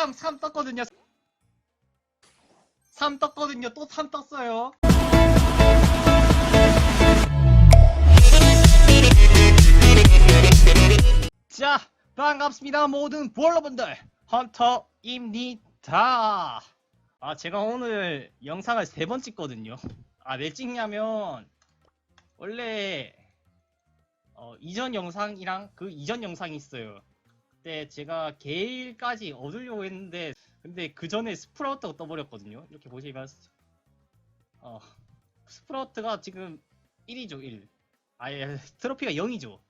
3, 3 떴거든요. 3 떴거든요. 또 3 떴어요. 자, 반갑습니다. 모든 볼러분들. 헌터입니다. 아, 제가 오늘 영상을 세 번 찍거든요. 아, 왜 찍냐면, 원래, 어, 이전 영상이랑 그 이전 영상이 있어요. 그때 제가 게일까지 얻으려고 했는데, 근데 그 전에 스프라우트가 떠버렸거든요. 이렇게 보시면, 어, 스프라우트가 지금 1이죠, 1. 아예, 트로피가 0이죠.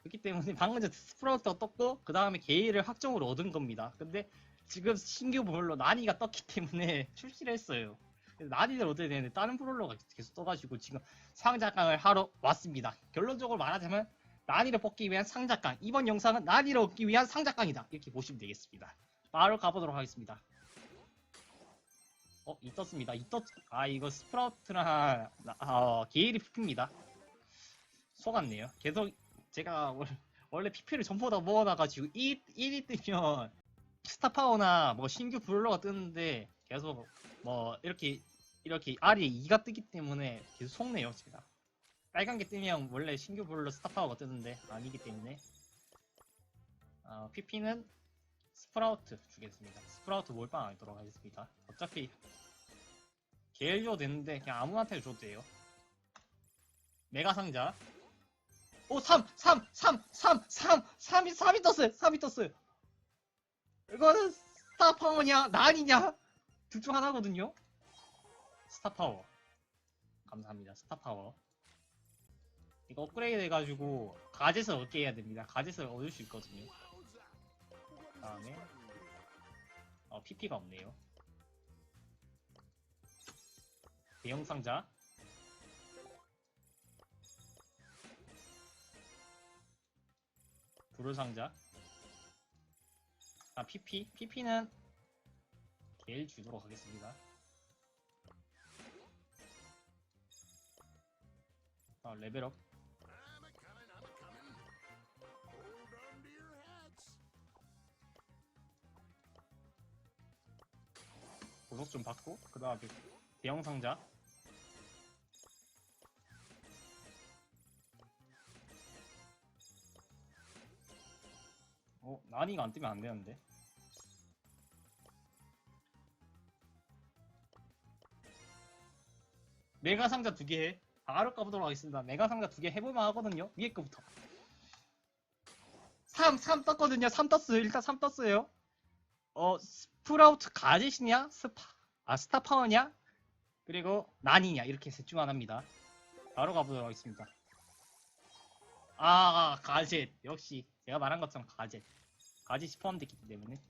그렇기 때문에 방금 전 스프라우트가 떴고, 그 다음에 게일을 확정으로 얻은 겁니다. 근데 지금 신규 브롤러 나니가 떴기 때문에 출시를 했어요. 나니를 얻어야 되는데 다른 브롤러가 계속 떠가지고 지금 상자깡을 하러 왔습니다. 결론적으로 말하자면 나니를 뽑기 위한 상자깡. 이번 영상은 나니를 얻기 위한 상자깡이다. 이렇게 보시면 되겠습니다. 바로 가보도록 하겠습니다. 어, 이 떴습니다. 이 떴, 아, 이거 스프라우트랑, 나- 어, 게일이 PP입니다. 속았네요. 계속 제가 원- 원래 PP를 전부 다 모아놔가지고 1, 1이 뜨면 스타파워나 뭐 신규 브롤러가 뜨는데 계속 뭐 이렇게 이렇게 R이 2가 뜨기 때문에 계속 속네요 제가 빨간 게 뜨면 원래 신규 브롤러 스타파워가 뜨는데 아니기 때문에 어, PP는 스프라우트 주겠습니다 스프라우트 몰빵 하도록 하겠습니다 어차피 계열 줘도 되는데 그냥 아무한테 줘도 돼요 메가 상자 오 3! 3! 3! 3! 3! 3이 3이 떴어요 3이 떴어요 이거는 스타파워냐 난이냐 둘 중 하나거든요 스타파워 감사합니다 스타파워 이거 업그레이드 해가지고 가젯을 얻게 해야 됩니다 가젯을 얻을 수 있거든요 그 다음에 어 PP가 없네요 대형 상자 불을 상자 아, PP? PP는 제일 주도록 하겠습니다. 아, 레벨업. 보석 좀 받고, 그 다음에 대형 상자. 어, 난이가 안 뜨면 안 되는데. 메가 상자 두 개 해. 바로 까보도록 하겠습니다. 메가 상자 두 개 해볼만 하거든요. 위에 거부터. 3, 3 떴거든요. 3 떴어요. 일단 3 떴어요. 어, 스프라우트 가짓이냐? 스파, 아, 스타파워냐? 그리고 난이냐? 이렇게 셋중 하나입니다. 바로 가보도록 하겠습니다. 아, 가젯. 역시 제가 말한 것처럼 가젯. 가젯이 포함됐기 때문에.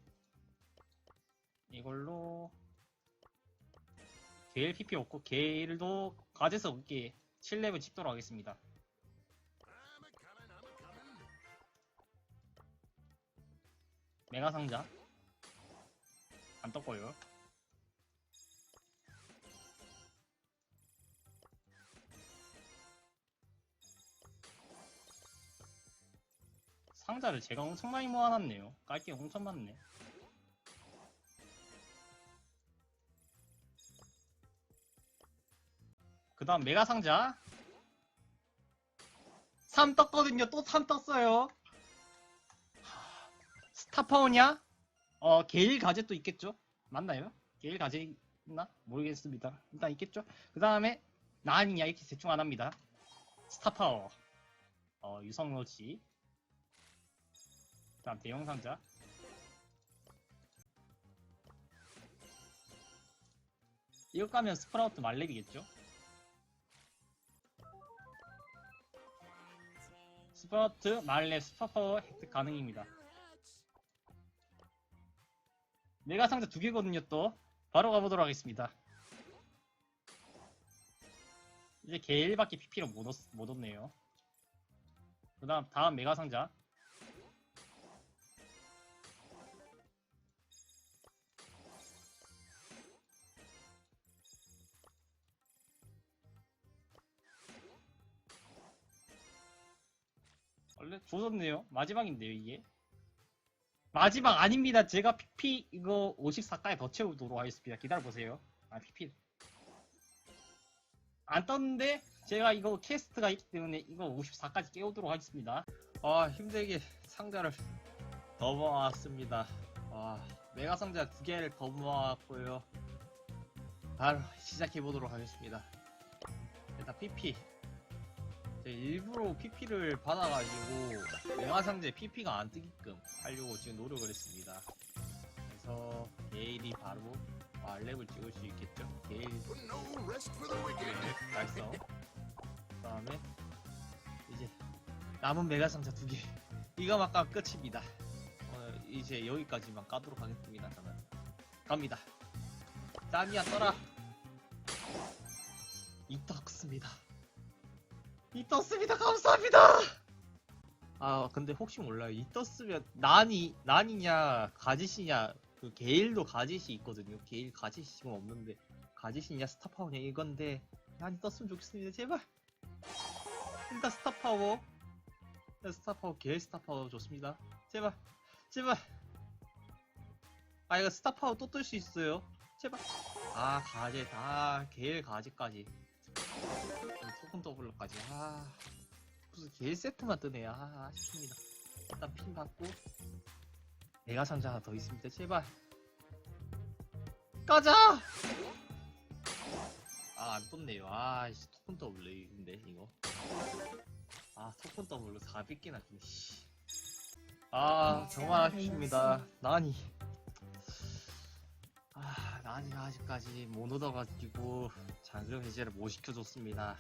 이걸로 게일 PP 없고 게일도 가젯에 없게 7렙을 찍도록 하겠습니다. 메가 상자 안 떴고요. 상자를 제가 엄청 많이 모아놨네요. 깔게 엄청 많네. 그 다음 메가 상자 3 떴거든요 또 3 떴어요 하, 스타파워냐? 어 게일 가젯도 있겠죠? 맞나요? 게일 가젯 있나? 모르겠습니다 일단 있겠죠? 그 다음에 나은이냐 이렇게 대충 안합니다 스타파워 어 유성로치 그 다음 대형 상자 이거 까면 스프라우트 말렙이겠죠? 스프라우트 말렙 스파파워 획득 가능입니다. 메가 상자 두 개거든요 또 바로 가보도록 하겠습니다. 이제 게일밖에 PP를 못, 얻, 못 얻네요. 그 다음 다음 메가 상자 원래 조졌네요. 마지막인데요, 이게. 마지막 아닙니다. 제가 PP 이거 54까지 더 채우도록 하겠습니다. 기다려보세요. 아, PP. 안 떴는데, 제가 이거 캐스트가 있기 때문에 이거 54까지 깨우도록 하겠습니다. 아, 힘들게 상자를 더 모았습니다. 와, 메가 상자 두 개를 더 모았고요. 바로 시작해보도록 하겠습니다. 일단 PP. 제가 일부러 PP를 받아가지고 메가 상자에 PP가 안 뜨게끔 하려고 지금 노력을 했습니다. 그래서 게일이 바로 아, 랩을 찍을 수 있겠죠? 게일. 네, 달성. 그 다음에 이제 남은 메가 상자 두 개. 이거 막까 끝입니다. 어, 이제 여기까지만 까도록 하겠습니다. 저는 갑니다. 짠이야 떠라. 이 떴습니다. 이 떴습니다. 감사합니다. 아 근데 혹시 몰라요. 이 떴으면 난이 난이냐 가짓이냐 그 게일도 가짓이 있거든요. 게일 지금 없는데 가짓이냐 스타파워냐 이건데 난이 떴으면 좋겠습니다. 제발. 일단 스타파워. 일단 스타파워 게일 스타파워 좋습니다. 제발 제발. 아 이거 스타파워 또 뜰 수 있어요. 제발. 아 가제 다 게일 가제까지. 토큰 더블로까지. 아 무슨 게일 세트만 뜨네. 아 아쉽습니다. 일단 핀 받고 내가 상자 하나 더 있습니다. 제발. 가자. 아, 안 떴네요. 아, 씨, 토큰 더블인데, 이거. 아, 토큰 더블로 400개나 뜨네, 씨. 아, 정말 아쉽습니다. 난이. 아, 난이가 아직까지 못 얻어가지고, 잔금 해제를 못 시켜줬습니다.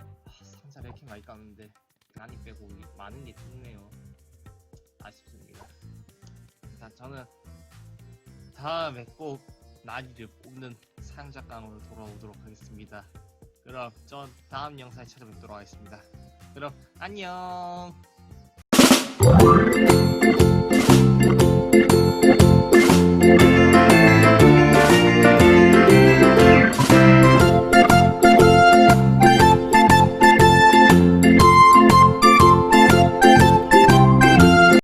아, 상자를 이렇게 많이 깠는데, 난이 빼고 많은 게 떴네요. 아쉽습니다. 자, 저는 다음에 꼭 난이를 뽑는 상작강으로 돌아오도록 하겠습니다. 그럼 전 다음 영상에 찾아뵙도록 하겠습니다. 그럼 안녕.